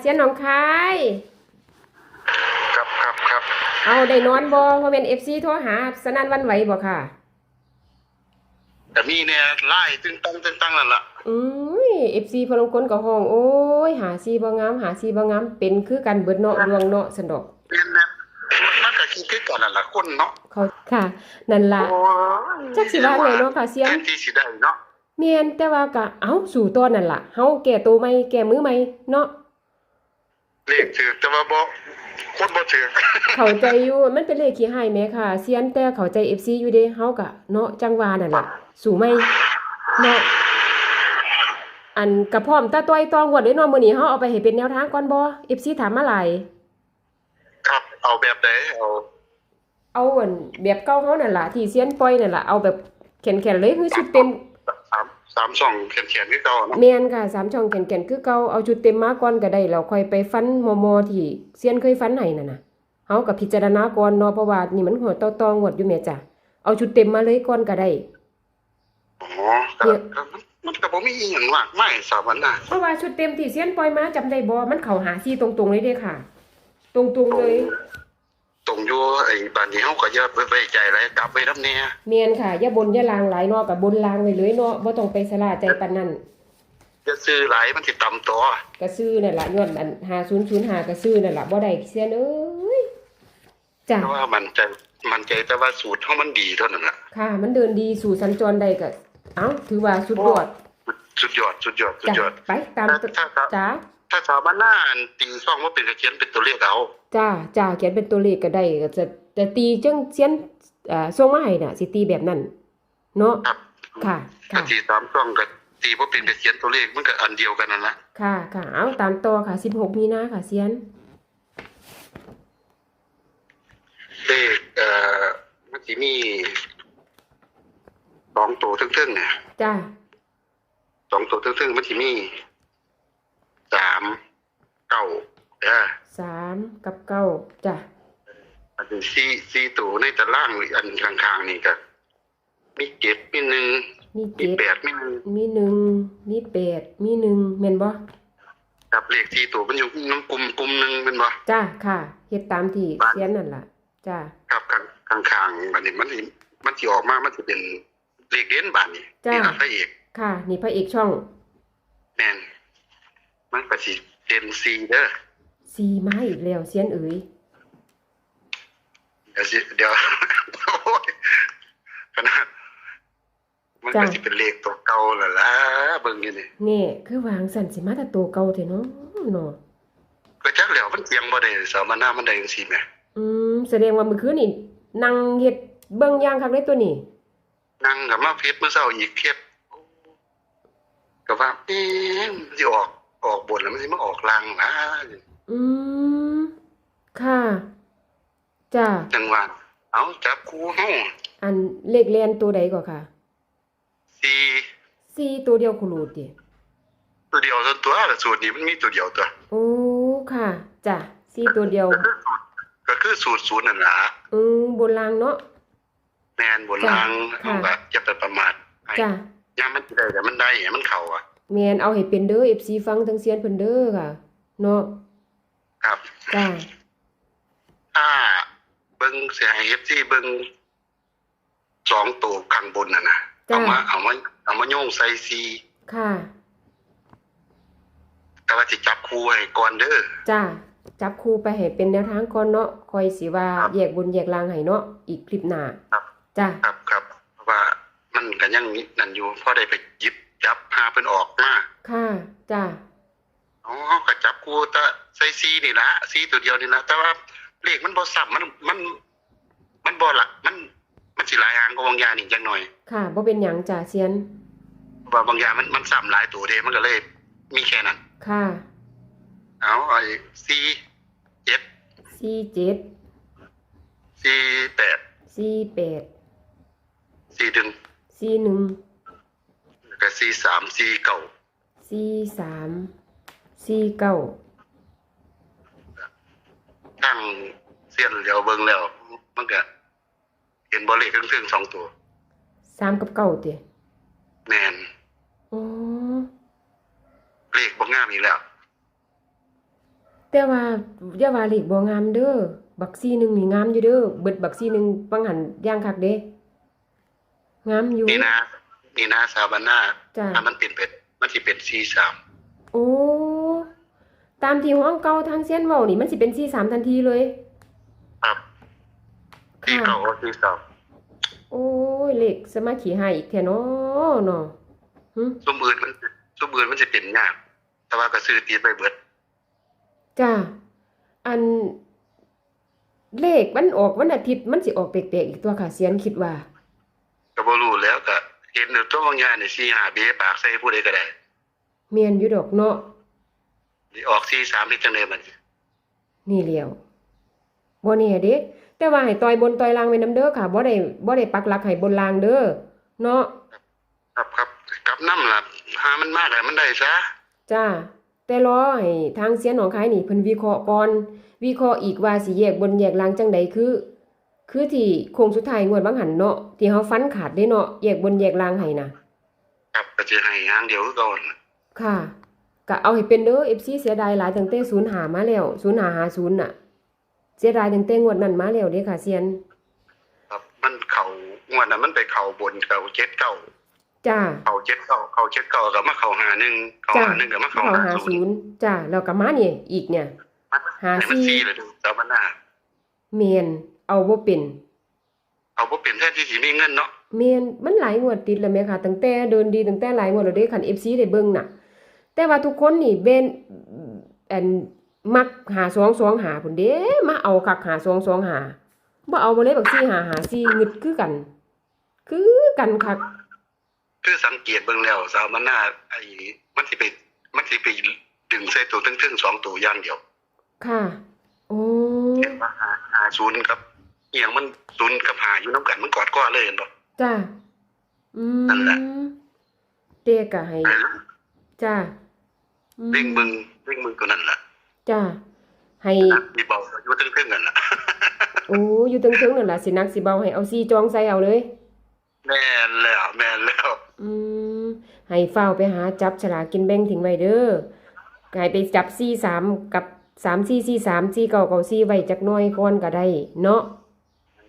เสียนหนองคายครับครับครับเอาได้นอนบ่เพราะเป็น FC โทรหาสนั่นหวันไหวบ่ค่ะแต่มีเนี่ยไล่ตึงตั้งตึงตั้งนั่นล่ะอุ้ย FC พลงกลก็ห้อง โอ้ย หาซีบ่งาม หาซีบ่งาม เป็นคือกันเบิดเนาะดวงเนาะสันดอกเป็นนะมันมันก็คิดคือกันนั่นล่ะคนเนาะเขาค่ะ นั่นล่ะโอ้ยจักสิว่าไงเนาะค่ะเสียงแทนที่สิได้เนาะแม่นแต่ว่าก็เอ้าสู่ตัวนั่นล่ะเฮาแก่ตัวใหม่แก่มือใหม่เนาะ เลขถือแต่ว่าบ่คนบ่ถือเข้าใจอยู่มันเป็นเลขขี้หายแหม่ค่ะเซียนแต่เข้าใจ FC อยู่เด้เฮาก็เนาะจังว่านั่นล่ะสู่ใหม่เนาะอันกระพร้อมตาต้อยตองวดเลยเนาะมื้อนี้เฮาเอาไปให้เป็นแนวทางก่อนบ่ FC ถามมาหลายครับเอาแบบใดเอาเอาอันแบบเก่าเฮานั่นล่ะที่เซียนปล่อยนั่นล่ะเอาแบบแข็งๆเลยคือชุดเต็ม สามสามช่องเขียนๆคือเก่าเนาะแม่นค่ะสามช่องแข็งๆคือเก่าเอาชุดเต็มมาก่อนก็ได้แล้วค่อยไปฟันมอมอที่เซียนเคยฟันให้นั่นน่ะเฮาก็พิจารณาก่อนเนาะเพราะว่านี่มันหัวตอตองวดอยู่แม่จ้ะเอาชุดเต็มมาเลยก่อนก็ได้อ๋อก็ก็มันมันก็บ่มีอีหยังมากมายสามวันน่ะเพราะว่าชุดเต็มที่เซียนปล่อยมาจำได้บ่มันเข้าหาซี่ตรงๆเลยเด้ค่ะ ตรงๆเลย ตรงอยู่ไอ้บ้านนี้เฮาก็อย่าไปไว้ใจหลายกลับไว้นำแน่แม่นค่ะอย่าบนอย่าลางหลายเนาะก็บนลางไว้เลยเนาะบ่ต้องไปสลาใจปานนั้นอย่าซื้อหลายมันสิต่ำตัวก็ซื้อนั่นล่ะย้อนอัน5005ก็ซื้อนั่นล่ะบ่ได้เซียนเอ้ยจ้ะเพราะว่ามันใจมันใจแต่ว่าสูตรเฮามันดีเท่านั้นล่ะค่ะ มันเดินดีสู่สัญจรได้ก็เอ้าถือว่าสุดยอดสุดยอดสุดยอดสุดจ้ะยอดไปตามถ้าถ้าถ้าจ้าถ้าชาวบ้านหน้าอันตีซ่องว่าเป็นกระเขียนเป็นตัวเลขเอา จ้าจ้าเขียนเป็นตัวเลขก็ได้ก็จะจะตีจังเสียนเอ่อส่งมาให้น่ะสิตีแบบนั้น เนาะครับค่ะถ้าค่ะ ตีสามซ่องก็ตีว่าเป็นกระเขียนตัวเลขมันก็อันเดียวกันนั่นละค่ะ ค่ะ เอาตามต่อค่ะ 16 มีนาค่ะเสียน เลขเอ่อมันสิมีสองตัวทึ่งๆเนี่ยจ้า สองตัวทึ่งๆมันสิมีสามเก้าเออ สาม กับเก้าจ้าอันนี้สี่สี่ตัวในตารางอันข้างๆนี่ก็มีเจ็ดมีหนึ่งมีมีเจ็ดแปดมีหนึ่งมีหนึ่งมีแปดมีหนึ่งแม่นบ่กับเลขที่ตัวมันอยู่น้ำกลุ่มกลุ่มหนึ่งเป็นบ่จ้าค่ะเฮ็ดตามที่บ้านเสียนนั่นล่ะจ้าครับข้างข้างข้างๆบัดนี้มันสิมันสิออกมามันสิเป็นเลขเด่นบาดนี้จ้ะนี่ล่ะพระเอกค่ะ นี่พระเอกช่องแม่นมันก็สิเด่นซีเด้อ ซีมาอีกแล้วเสียนเอ๋ยเดี๋ยวสิเดี๋ยวโอ้ยขนาดมันก็สิเป็นเลขตัวเก่าแล้วล่ะเบิ่งอยู่นี่แน่คือวางสั่นสิมาแต่ตัวเก่าแท้เนาะเนาะก็จักแล้วมันเตรียมบ่ได้สามัญหน้ามันได้จังซี่แหมอืมแสดงว่าเมื่อคืนนี่นั่งเฮ็ดเบิ่งอย่างคักเลยตัวนี้นั่งกับมาเพชรมื้อเช้าอีกเพชรก็ว่าเอ๊ะมันสิออกออกบนแล้วมันสิมาออกล่างนะ อืมค่ะ จ้าจังหวะเอาจับคู่เฮาอันเลขแลนตัวใดก็ค่ะสี่สี่ตัวเดียวคุรูดดิตัวเดียวตัวตัวแต่สูตรนี้มันมีตัวเดียวตัวโอ้ค่ะจ้ะสี่ตัวเดียว ก็คือสูตรก็คือสูตรศูนย์นั่นล่ะอืมบนรางเนาะแม่นบนรางจ้ะเอาแบบอย่าไปประมาทให้จ้ะยามมันสิได้แต่มันได้ให้มันเข้าอะแม่นเอาให้เป็นเด้อ FC ฟังทั้งเสียนเพิ่นเด้อค่ะ เนาะครับ จ้าถ้าเบิ่งเสียให้ FC เบิ่งสองตัวข้างบนน่ะนะจ้ะเอามาเอามาเอามาโยงใส่ซีค่ะ แต่ว่าสิจับคู่ให้ก่อนเด้อจ้าจับคู่ไปให้เป็นแนวทางก่อนเนาะคอยสิว่าแยกบนแยกล่างให้เนาะอีกคลิปหน้าครับจ้าครับครับเพราะว่ามันก็ยังมีนั่นอยู่พอได้ไปหยิบจับพาเพิ่นออกมาค่ะจ้า อ๋อก็จับกูแตะใส่ซีนี่ละซีตัวเดียวนี่ละแต่ว่าเลขมันบ่ซ้ำมันมัน มันบ่หลักมัน มันสิหลายอย่างก็บางอย่างนี่จังหน่อยค่ะบ่เป็นหยังจ้าเสียนเพราะว่าบางอย่างมันมันซ้ำหลายตัวเด้มันก็เลย มีแค่นั้นค่ะเอาไอ้ซีเจ็ดสี่เจ็ดซีแปดสี่แปดซีดึงสี่หนึ่งแล้วก็ซีสามซีเก่าสี่สาม สี่เก้าตั้งเสียนเดียวเบิ่งแล้วมันก็เห็นบ่เลขทั้งถึงสองตัวสามกับเก้าเตะแม่นอ๋อเลขบ่งามอีกแล้ว แต่ว่าอย่าว่าเลขบ่งามเด้อบักซี่หนึงนี่งามอยู่เด้อเบิดบักซี่หนึงบังหันย่างคักเด้งามอยู่นี่นะนี่นะสถาบันหน้าจ้ะถ้ามันเป็นเป็ดมันสิเป็นสี่สามโอ้ ตามที่ห้องเก่าทางเซียนเว้านี่มันสิเป็น43ทันทีเลย ครับที่ค่ะ เก่าก็ที่สามโอ้ยเลขสมาขี้หายอีกแท้เนาะเนาะหึซุ้มอื่นมันซุ้มอื่นมันจะเป็นยากแต่ว่าก็ซื้อตีไปเบิดจ้าอันเลขมันออกวันอาทิตย์มันสิออกแปลกๆอีกตัวค่ะเซียนคิดว่า ก็บ่รู้แล้วก็เห็นอยู่ตัวบางอย่างนี่สี่ห้าเบปากใส่ผู้ใดก็ได้ เมียนอยู่ดอกเนาะ นี่ออกสี่สามนี่จังได๋มันนี่แหล้วบ่แน่เด้แต่ว่าให้ต่อยบนต่อยล่างไว้นํเด้อค่ะบ่ได้บ่ได้ปักหลักให้บนล่างเด้อเนาะครับครับกลับน้ำล่ะหามันมากแล้วมันได้ซะจ้าแต่รอให้ทางเสียนหนองคายนี่เพิ่นวิเคราะห์ก่อนวิเคราะห์อีกว่าสิแยกบนแยกล่างจังใดคือ คือที่โค้งสุดท้ายงวดบางหันเนาะที่เฮาฟันขาดได้เนาะแยกบนแยกล่างให้น่ะครับก็สิให้หางเดียวคือเก่าน่ะค่ะ ก็เอาให้เป็นเด้อ FC เสียดายหลายตั้งแต่0หามาแล้ว0หา50น่ะ เสียดายตั้งแต่งวดนั้นมาแล้วเด้ค่ะเซียน ครับมันเข้างวดน่ะมันไปเข้าบนเข้าเจ็ดเก้าจ้าเข้าเจ็ดเก้าเข้าเจ็ดเก้าก็มาเข้าหาหนึ่งเข้าจ้าหาหนึ่งก็มาเข้าเข้าหาหาศูนย์0จ้าแล้วก็มานี่อีกเนี่ยหาให้มันสี่สี่เลยเดูสถาบันหน้าเมียนเอาบ่เป็นเอาบ่เป็นแท้ที่สิมีเงินเนาะเมียนมันหลายงวดติดแล้วแม่ค่ะตั้งแต่เดินดีตั้งแต่หลายงวดแล้วเด้คัน FC ได้เบิ่งน่ะ แต่ว่าทุกคนนี่เบนอันมักหาสองสองหาพุ่นเด้มาเอาคักหาสองสองหาบ่เอาบ่เลยบักซี่หาหาซี่งึดคือกัน คือกันคักคือสังเกตเบิ่งแล้วสถาบันหน้าไอ้มันสิไปมันสิไปดึงใส่ตัวทึ่งๆสองตัวอย่างเดียว ค่ะโอ้เห็นว่าหาหาศูนย์ครับอหย่างมันศูนย์กับหาอยู่น้ำกันมันกอดก้อเลยเห็นป่ะจ้าอืนั่นแหละมเด็กก็ให้จ้า อืมวิ่งมึงวิ่งมึงตัวนั่นแหละจ้าให้มีเบาอยู่ทึ่งๆกันล่ะโอ้อยู่ถึงๆนั่นล่ะสินักสิเบาให้เอาซี่จองใส่เอาเลย แม่นแล้วแม่นแล้ว อืมให้เฝ้าวไปหาจับฉลากกินแบ่งทิ้งไว้เด้อให้ไปจับซี่สามกับสามซี่ซี่สามซี่เก่าเก่าซี่ไว้จักหน้อยก่อนก็ได้ เนาะ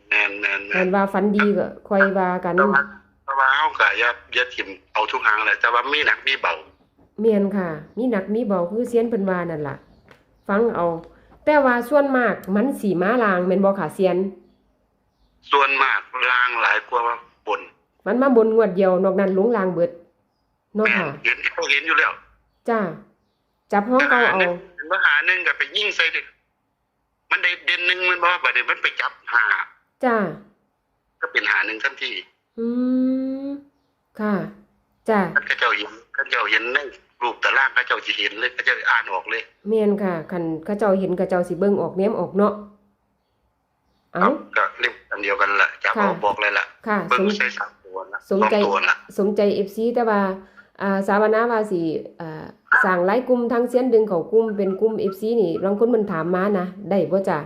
แม่นแม่นแม่อันนว่าฟันดีก็ค่อยว่ากันแต่ว่าแต่ว่าเฮาก็อย่าอย่าถิ่มเอาทุกหางเลยแต่ว่ามีหนักมีเบา เมียนค่ะ มีหนักมีเบาคือเสียนเพิ่นว่านั่นล่ะ ฟังเอา แต่ว่าส่วนมากมันสีม้าลางแม่นบ่ค่ะเสียน ส่วนมากลางหลายกว่าบนมันมาบนงวดเดียวนอกนั้นลงลางเบิดเนาะแม่นค่ะเห็นเขาเห็นอยู่แล้วจ้าจับห้องเก่าเอามหาหนึ่งก็ไปยิงใส่ดิมันได้เด่นหนึ่งมันบอกว่าบัดนี้มันไปจับหาจ้าก็เป็นหาหนึ่งทันทีอืมค่ะจ้าท่านก็เจ้าเห็นท่านเจ้าเห็นใน รูปตารางก็เจ้าสิเห็นเลยก็เจ้าอ่านออกเลยเมียนค่ะคันเขาเจ้าเห็นเขาเจ้าสิเบิ่งออกแนมออกเนาะครัเอ้าบก็เล่มอันเดียวกันละจับค่ะออกบอกเลยล่ะค่ะเบิ่สงมใส่สามตัวละสมใจองตัวละสมใจ FC แต่ว่าอ่าสาวนาว่าสิอ่าสร้างหลายกลุ่มทางเสียนดึงเข้ากลุ่มเป็นกลุ่ม FC นี่บางคนมันถามมานะได้บ่จ้ะ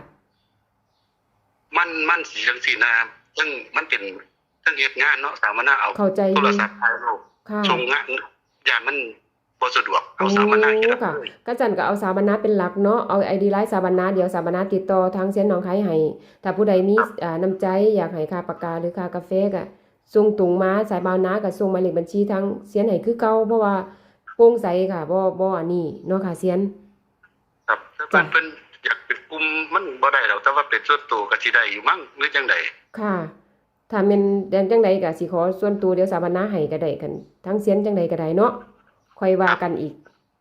มันมันสีจังสีนาซึ่งมันเป็นเรื่องเหตุงานเนาะสามารถเอาเข้าใจอโทรยู่ศัพท์ถ่ายรูปค่ะส่งงานยานมัน บ่สะดวกเอาสามารถเฮ็ดโอ้ค่ะก็จันก็เอาสาบานะเป็นหลักเนาะเอา ID ไลน์สาบานะเดี๋ยวสาบานะติดต่อทางเสียนหนองคายให้ถ้าผู้ใดมีอ่าน้ำใจอยากให้ค่าปากกาหรือค่ากาแฟก็ส่งตรงมาสายบาวนาก็ส่งหมายเลขบัญชีทางเสียนให้คือเก่าเพราะว่าโปร่งใสค่ะบ่บ่อันนี้เนาะค่ะเสียน ครับถ้าเพิ่นเพิ่นอยากเป็นกลุ่มมันบ่ได้หรอกแต่ว่าเป็นส่วนตัวก็สิได้อยู่มั้งหรือจังไดค่ะถ้าแม่นแดนจังใดก็สิขอส่วนตัวเดี๋ยวสาบานะให้ก็ได้กันทั้งเสียนจังใดก็ได้เนาะ ค่อยว่ากันอีก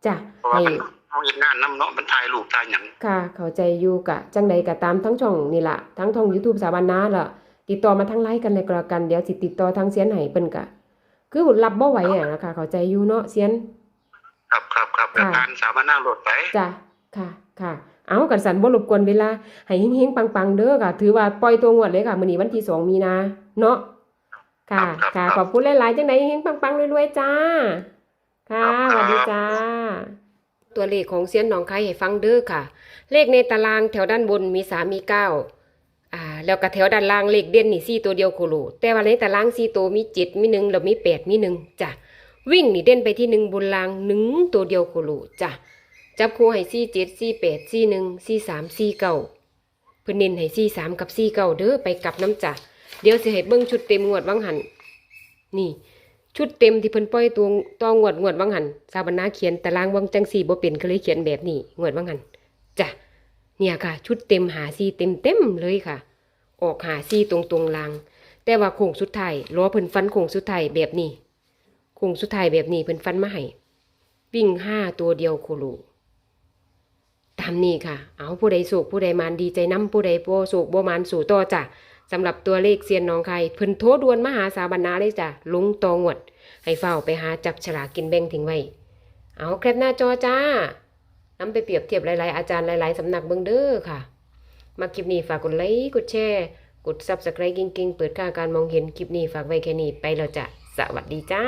จ้ะเพราะว่าให้มันเอาเฮ็ดงานนํเนาะมันถ่ายรูปถ่ายหยังค่ะ เข้าใจอยู่กะ จังใดก็ตามทั้งช่องนี่ล่ะทั้งช่อง YouTube สาบานะล่ะติดต่อมาทางไลน์กันเลยก็แล้วกันเดี๋ยวสิติดต่อทางเสียนให้เพิ่นก็คือรับบ่ไหวอะนะคะเข้าใจอยู่เนาะเสียน ครับครับครับค่ะการสามารถนั่งรถไป จ้ะค่ะค่ะ เอากันสันบ่รบกวนเวลา ให้เฮงๆปังๆ เด้อค่ะ ถือว่าปล่อยตัวงวดเลยค่ะมื้อนี้วันที่2มีนาเนาะค่ะค่ะขอบคุณหลายๆจังไดเฮงๆปังๆรวยๆจ้า ค่ะสวัสดีจ้า ตัวเลขของเซียนหนองคายให้ฟังเด้อค่ะ เลขในตารางแถวด้านบนมี3มี9อ่า แล้วก็แถวด้านล่างเลขเด่นนี่4ตัวเดียวโคโลแต่ว่าในตาราง4ตัวมี7มี1แล้วมี8มี1จ้ะวิ่งนี่เด่นไปที่1บนล่าง1ตัวเดียวโคโลจ้ะจับคู่ให้สี่เจ็ดสี่แปดสี่หนึ่งสี่สามสี่เก้าเพิ่นเน้นให้สี่สามกับสี่เก้าเด้อไปกลับน้ำจ่าเดี๋ยวสิให้เบิ่งชุดเต็มงวดวังหันนี่ ชุดเต็มที่เพิ่นปล่อยตัวตองวดงวดวังหันสาบรรณาเขียนตารางวังจังสี่บ่เป็นก็เลยเขียนแบบนี้งวดวังหันจ้ะเนี่ยค่ะ ชุดเต็มหาสี่เต็มเต็มๆเลยค่ะ ออกหาสี่ตรงตรงๆลาง แต่ว่าโค้งสุดท้ายรอเพิ่นฟันโค้งสุดท้ายแบบนี้โค้งสุดท้ายแบบนี้เพิ่นฟันมาให้วิ่งห้าตัวเดียวโคโลตามนี้ค่ะ เอาผู้ใดโศกผู้ใดมานดีใจน้ำผู้ใดบ่โศกบ่มานสู่ต่อจ้ะ สำหรับตัวเลขเซียนน้องไข่เพิ่นโทรด่วนมหาสาบรรณาเลยจ้ะลุงตองวด ให้เฝ้าไปหาจับฉลากกินแบ่งทิ้งไว้ เอาแคปหน้าจอจ้านำไปเปรียบเทียบหลาย ๆ อาจารย์หลาย ๆ สำนักเบิ่งเด้อค่ะ มาคลิปนี้ฝากกดไลค์กดแชร์ กด Subscribe กิ้งๆ เปิดค่าการมองเห็นคลิปนี้ฝากไว้แค่นี้ไปแล้วจ้ะสวัสดีจ้า